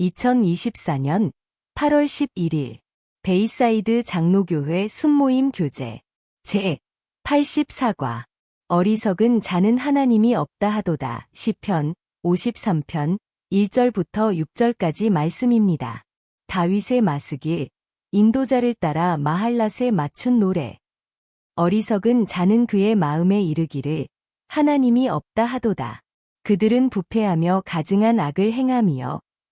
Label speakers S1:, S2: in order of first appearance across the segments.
S1: 2024년 8월 11일 베이사이드 장로교회 순모임 교재 제 84과 어리석은 자는 하나님이 없다 하도다 시편 53편 1절부터 6절까지 말씀입니다. 다윗의 마스길 인도자를 따라 마할랏에 맞춘 노래 어리석은 자는 그의 마음에 이르기를 하나님이 없다 하도다. 그들은 부패하며 가증한 악을 행함이여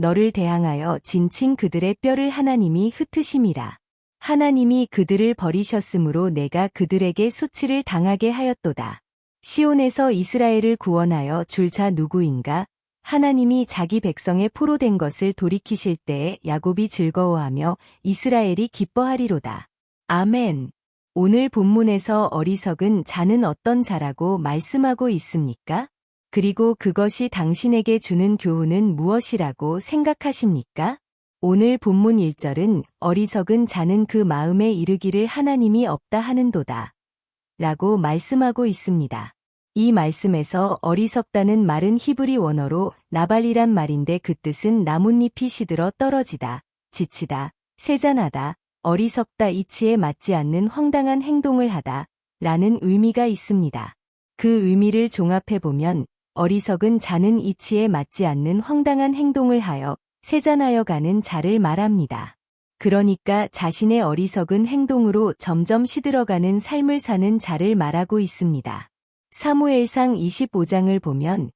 S1: 너를 대항하여 진친 그들의 뼈를 하나님이 흩으심이라. 하나님이 그들을 버리셨으므로 내가 그들에게 수치를 당하게 하였도다. 시온에서 이스라엘을 구원하여 줄 자 누구인가? 하나님이 자기 백성의 포로된 것을 돌이키실 때에 야곱이 즐거워하며 이스라엘이 기뻐하리로다. 아멘. 오늘 본문에서 어리석은 자는 어떤 자라고 말씀하고 있습니까? 그리고 그것이 당신에게 주는 교훈은 무엇이라고 생각하십니까? 오늘 본문 1절은 어리석은 자는 그 마음에 이르기를 하나님이 없다 하는도다. 라고 말씀하고 있습니다. 이 말씀에서 어리석다는 말은 히브리 원어로 나발이란 말인데 그 뜻은 나뭇잎이 시들어 떨어지다, 지치다, 세잔하다, 어리석다 이치에 맞지 않는 황당한 행동을 하다, 라는 의미가 있습니다. 그 의미를 종합해보면 어리석은 자는 이치에 맞지 않는 황당한 행동을 하여 세잔하여 가는 자를 말합니다. 그러니까 자신의 어리석은 행동으로 점점 시들어가는 삶을 사는 자를 말하고 있습니다. 사무엘상 25장을 보면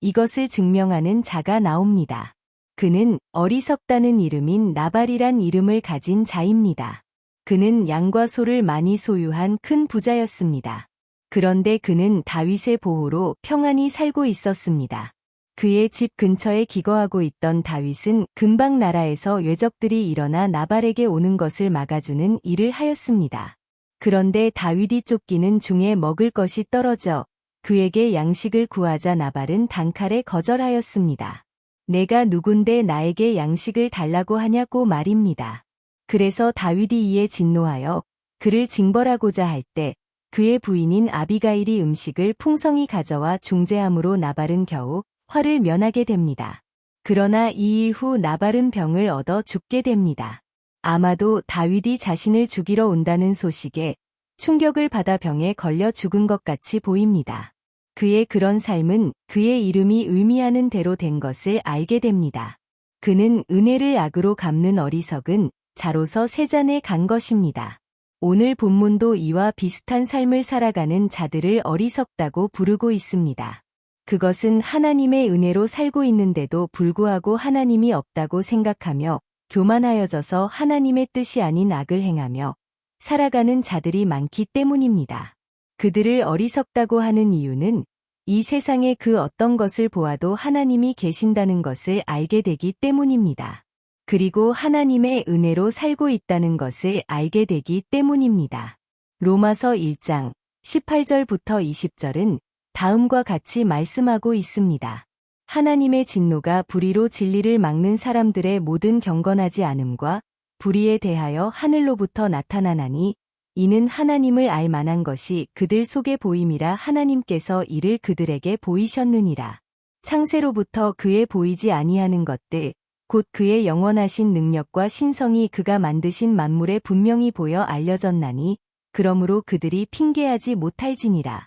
S1: 이것을 증명하는 자가 나옵니다. 그는 어리석다는 이름인 나발이란 이름을 가진 자입니다. 그는 양과 소를 많이 소유한 큰 부자였습니다. 그런데 그는 다윗의 보호로 평안히 살고 있었습니다. 그의 집 근처에 기거하고 있던 다윗은 금방 나라에서 외적들이 일어나 나발에게 오는 것을 막아주는 일을 하였습니다. 그런데 다윗이 쫓기는 중에 먹을 것이 떨어져 그에게 양식을 구하자 나발은 단칼에 거절하였습니다. 내가 누군데 나에게 양식을 달라고 하냐고 말입니다. 그래서 다윗이 이에 진노하여 그를 징벌하고자 할 때 그의 부인인 아비가일이 음식을 풍성히 가져와 중재함으로 나발은 겨우 화를 면하게 됩니다. 그러나 이 일 후 나발은 병을 얻어 죽게 됩니다. 아마도 다윗이 자신을 죽이러 온다는 소식에 충격을 받아 병에 걸려 죽은 것 같이 보입니다. 그의 그런 삶은 그의 이름이 의미하는 대로 된 것을 알게 됩니다. 그는 은혜를 악으로 갚는 어리석은 자로서 세잔에 간 것입니다. 오늘 본문도 이와 비슷한 삶을 살아가는 자들을 어리석다고 부르고 있습니다. 그것은 하나님의 은혜로 살고 있는데도 불구하고 하나님이 없다고 생각하며 교만하여져서 하나님의 뜻이 아닌 악을 행하며 살아가는 자들이 많기 때문입니다. 그들을 어리석다고 하는 이유는 이 세상의 그 어떤 것을 보아도 하나님이 계신다는 것을 알게 되기 때문입니다. 그리고 하나님의 은혜로 살고 있다는 것을 알게 되기 때문입니다. 로마서 1장 18절부터 20절은 다음과 같이 말씀하고 있습니다. 하나님의 진노가 불의로 진리를 막는 사람들의 모든 경건하지 않음과 불의에 대하여 하늘로부터 나타나나니 이는 하나님을 알 만한 것이 그들 속에 보임이라 하나님께서 이를 그들에게 보이셨느니라. 창세로부터 그의 보이지 아니하는 것들 곧 그의 영원하신 능력과 신성이 그가 만드신 만물에 분명히 보여 알려졌나니 그러므로 그들이 핑계하지 못할지니라.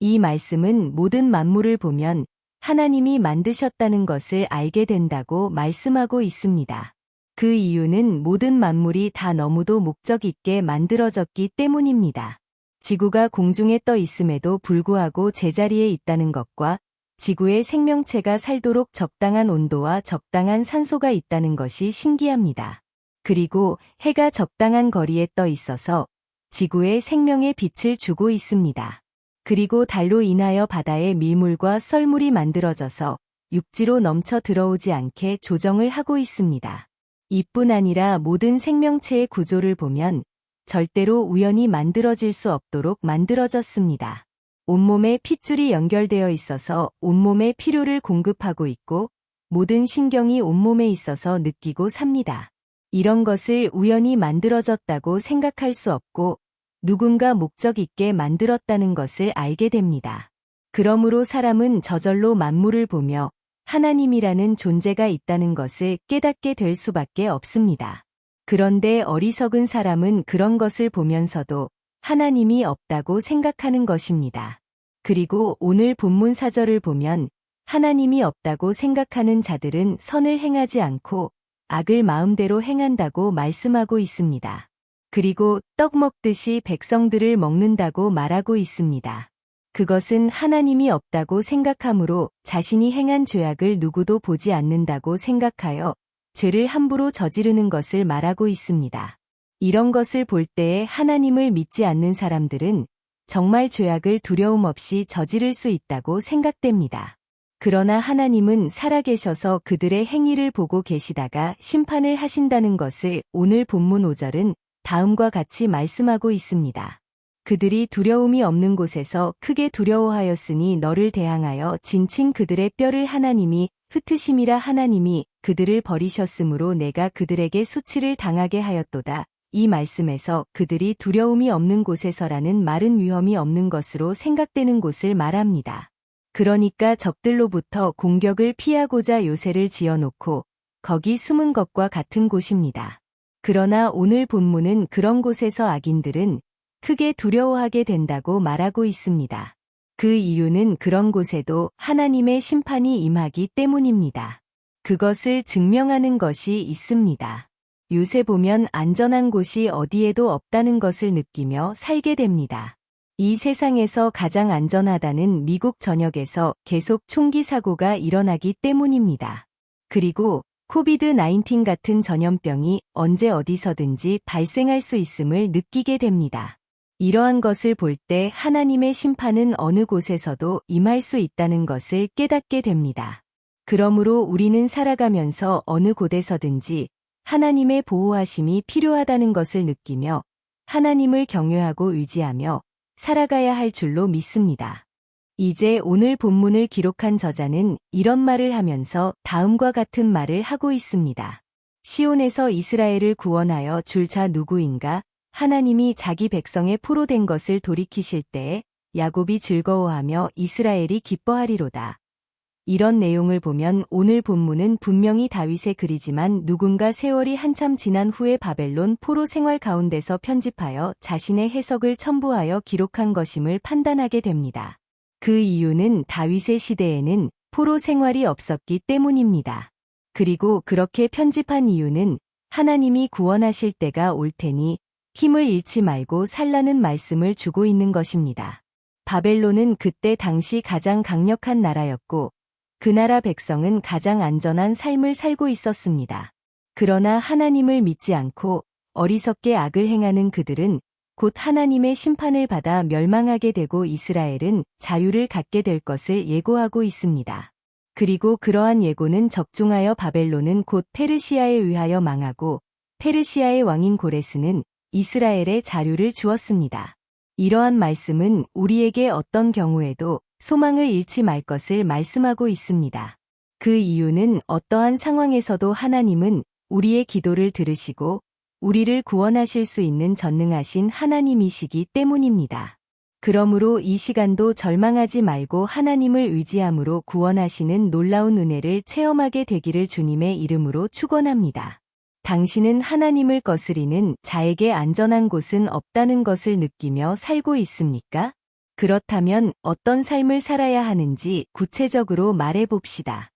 S1: 이 말씀은 모든 만물을 보면 하나님이 만드셨다는 것을 알게 된다고 말씀하고 있습니다. 그 이유는 모든 만물이 다 너무도 목적 있게 만들어졌기 때문입니다. 지구가 공중에 떠 있음에도 불구하고 제자리에 있다는 것과 지구의 생명체가 살도록 적당한 온도와 적당한 산소가 있다는 것이 신기합니다. 그리고 해가 적당한 거리에 떠 있어서 지구에 생명의 빛을 주고 있습니다. 그리고 달로 인하여 바다에 밀물과 썰물이 만들어져서 육지로 넘쳐 들어오지 않게 조정을 하고 있습니다. 이뿐 아니라 모든 생명체의 구조를 보면 절대로 우연히 만들어질 수 없도록 만들어졌습니다. 온몸에 핏줄이 연결되어 있어서 온몸에 필요를 공급하고 있고 모든 신경이 온몸에 있어서 느끼고 삽니다. 이런 것을 우연히 만들어졌다고 생각할 수 없고 누군가 목적 있게 만들었다는 것을 알게 됩니다. 그러므로 사람은 저절로 만물을 보며 하나님이라는 존재가 있다는 것을 깨닫게 될 수밖에 없습니다. 그런데 어리석은 사람은 그런 것을 보면서도 하나님이 없다고 생각하는 것입니다. 그리고 오늘 본문 사절을 보면 하나님이 없다고 생각하는 자들은 선을 행하지 않고 악을 마음대로 행한다고 말씀하고 있습니다. 그리고 떡 먹듯이 백성들을 먹는다고 말하고 있습니다. 그것은 하나님이 없다고 생각하므로 자신이 행한 죄악을 누구도 보지 않는다고 생각하여 죄를 함부로 저지르는 것을 말하고 있습니다. 이런 것을 볼 때에 하나님을 믿지 않는 사람들은 정말 죄악을 두려움 없이 저지를 수 있다고 생각됩니다. 그러나 하나님은 살아계셔서 그들의 행위를 보고 계시다가 심판을 하신다는 것을 오늘 본문 5절은 다음과 같이 말씀하고 있습니다. 그들이 두려움이 없는 곳에서 크게 두려워하였으니 너를 대항하여 진친 그들의 뼈를 하나님이 흩으심이라 하나님이 그들을 버리셨으므로 내가 그들에게 수치를 당하게 하였도다. 이 말씀에서 그들이 두려움이 없는 곳에서라는 말은 위험이 없는 것으로 생각되는 곳을 말합니다. 그러니까 적들로부터 공격을 피하고자 요새를 지어놓고 거기 숨은 것과 같은 곳입니다. 그러나 오늘 본문은 그런 곳에서 악인들은 크게 두려워하게 된다고 말하고 있습니다. 그 이유는 그런 곳에도 하나님의 심판이 임하기 때문입니다. 그것을 증명하는 것이 있습니다. 요새 보면 안전한 곳이 어디에도 없다는 것을 느끼며 살게 됩니다. 이 세상에서 가장 안전하다는 미국 전역에서 계속 총기 사고가 일어나기 때문입니다. 그리고 코비드 19 같은 전염병이 언제 어디서든지 발생할 수 있음을 느끼게 됩니다. 이러한 것을 볼 때 하나님의 심판은 어느 곳에서도 임할 수 있다는 것을 깨닫게 됩니다. 그러므로 우리는 살아가면서 어느 곳에서든지 하나님의 보호하심이 필요하다는 것을 느끼며 하나님을 경외하고 의지하며 살아가야 할 줄로 믿습니다. 이제 오늘 본문을 기록한 저자는 이런 말을 하면서 다음과 같은 말을 하고 있습니다. 시온에서 이스라엘을 구원하여 줄 자 누구인가 하나님이 자기 백성의 포로된 것을 돌이키실 때에 야곱이 즐거워하며 이스라엘이 기뻐하리로다. 이런 내용을 보면 오늘 본문은 분명히 다윗의 글이지만 누군가 세월이 한참 지난 후에 바벨론 포로 생활 가운데서 편집하여 자신의 해석을 첨부하여 기록한 것임을 판단하게 됩니다. 그 이유는 다윗의 시대에는 포로 생활이 없었기 때문입니다. 그리고 그렇게 편집한 이유는 하나님이 구원하실 때가 올 테니 힘을 잃지 말고 살라는 말씀을 주고 있는 것입니다. 바벨론은 그때 당시 가장 강력한 나라였고 그 나라 백성은 가장 안전한 삶을 살고 있었습니다. 그러나 하나님을 믿지 않고 어리석게 악을 행하는 그들은 곧 하나님의 심판을 받아 멸망하게 되고 이스라엘은 자유를 갖게 될 것을 예고하고 있습니다. 그리고 그러한 예고는 적중하여 바벨론은 곧 페르시아에 의하여 망하고 페르시아의 왕인 고레스는 이스라엘의 자유를 주었습니다. 이러한 말씀은 우리에게 어떤 경우에도 소망을 잃지 말 것을 말씀하고 있습니다. 그 이유는 어떠한 상황에서도 하나님은 우리의 기도를 들으시고 우리를 구원하실 수 있는 전능하신 하나님이시기 때문입니다. 그러므로 이 시간도 절망하지 말고 하나님을 의지함으로 구원하시는 놀라운 은혜를 체험하게 되기를 주님의 이름으로 축원합니다. 당신은 하나님을 거스리는 자에게 안전한 곳은 없다는 것을 느끼며 살고 있습니까? 그렇다면 어떤 삶을 살아야 하는지 구체적으로 말해 봅시다.